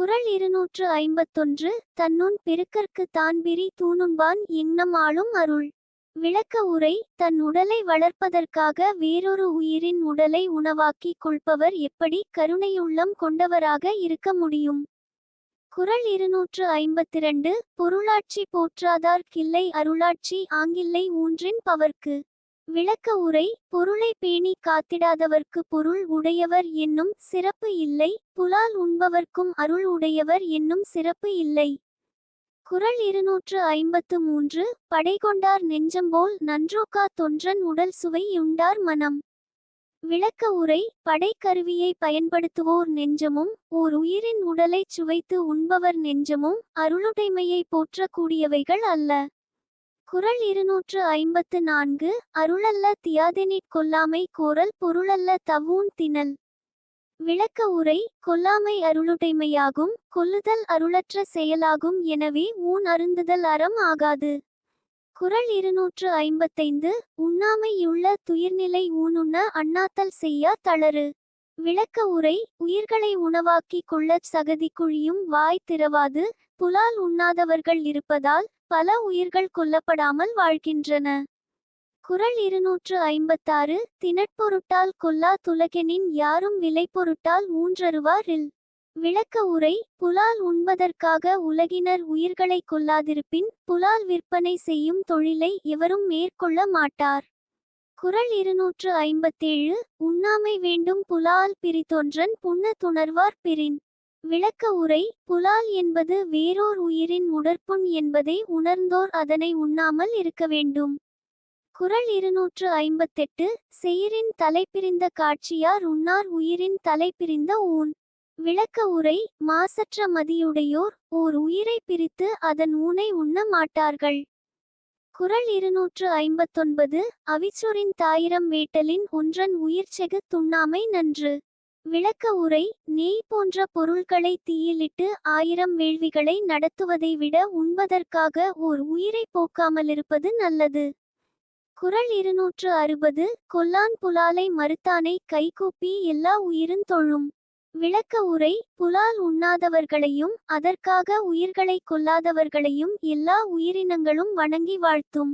குறள் இருநூற்று ஐம்பத்தொன்று தன்னுன் பெருக்கற்கு தான்பிரி தூணுண்பான் எண்ணம் ஆளும் அருள். விளக்க உரை தன் உடலை வளர்ப்பதற்காக வேறொரு உயிரின் உடலை உணவாக்கிக் கொள்பவர் எப்படி கருணையுள்ளம் கொண்டவராக இருக்க முடியும்? குறள் இருநூற்று ஐம்பத்திரண்டு பொருளாட்சி போற்றாதார் கில்லை அருளாட்சி ஆங்கில்லை ஊன்றின் பவர்க்கு. விளக்க உரை பொருளை பேணி காத்திடாதவர்க்கு பொருள் உடையவர் என்னும் சிறப்பு இல்லை புலால் உண்பவர்க்கும் அருள் உடையவர் என்னும் சிறப்பு இல்லை. குறள் இருநூற்று ஐம்பத்து மூன்று படைகொண்டார் நெஞ்சம்போல் நன்றோக்கா தொன்றன் உடல் சுவை உண்டார் மனம். விளக்க உரை படைக்கருவியை பயன்படுத்துவோர் நெஞ்சமும் ஓர் உயிரின் உடலைச் சுவைத்து உண்பவர் நெஞ்சமும் அருளுடைமையை போற்றக்கூடியவைகள் அல்ல. குறள் இருநூற்று ஐம்பத்து நான்கு அருளல்ல தியாதெனிற் கொல்லாமை கோரல் பொருளல்ல தவூன் தினல். விளக்க உரை கொல்லாமை அருளுடைமையாகும் கொல்லுதல் அருளற்ற செயலாகும் எனவே ஊன் அருந்துதல் அறம் ஆகாது. குறள் இருநூற்று ஐம்பத்தைந்து உண்ணாமையுள்ள துயிர்நிலை ஊனுண்ண அண்ணாத்தல் செய்யா தளறு. விளக்க உரை உயிர்களை உணவாக்கிக் கொள்ளச் சகதி குழியும் வாய் திறவாது புலால் உண்ணாதவர்கள் இருப்பதால் பல உயிர்கள் கொல்லப்படாமல் வாழ்கின்றன. குறள் இருநூற்று ஐம்பத்தாறு தினட்பொருட்டால் கொல்லா துலகெனின் யாரும் விலை பொருட்டால் ஊன்றருவாரில் இல் விளக்க உரை புலால் உண்பதற்காக உலகினர் உயிர்களை கொல்லாதிருப்பின் புலால் விற்பனை செய்யும் தொழிலை எவரும் மேற்கொள்ள மாட்டார். குறள் இருநூற்று ஐம்பத்தேழு உண்ணாமை வேண்டும் புலால் பிரித்தொன்றன் புண்ண துணர்வார் பிரின். விளக்க உரை புலால் என்பது வேறோர் உயிரின் உடற்புண் என்பதை உணர்ந்தோர் அதனை உண்ணாமல் இருக்க வேண்டும். குறள் இருநூற்று ஐம்பத்தெட்டு செயிரின் தலைப்பிரிந்த காட்சியார் உண்ணார் உயிரின் தலைப்பிரிந்த ஊன். விளக்க உரை மாசற்ற மதியுடையோர் ஓர் உயிரை பிரித்து அதன் ஊனை உண்ண மாட்டார்கள். குரல் இருநூற்று ஐம்பத்தொன்பது அவிச்சொரின் தாயிரம் வேட்டலின் ஒன்றன் உயிர்ச்செகு துண்ணாமை நன்று. விளக்க உரை நெய் போன்ற பொருள்களை தீயிலிட்டு ஆயிரம் வேள்விகளை நடத்துவதை விட உண்பதற்காக ஓர் உயிரை போக்காமலிருப்பது நல்லது குறள் இருநூற்று அறுபது கொல்லான் புலாலை மறுத்தானை கைகூப்பி எல்லா உயிரும் தொழும் விளக்க உரை புலால் உண்ணாதவர்களையும் அதற்காக உயிர்களை கொல்லாதவர்களையும் எல்லா உயிரினங்களும் வணங்கி வாழ்த்தும்.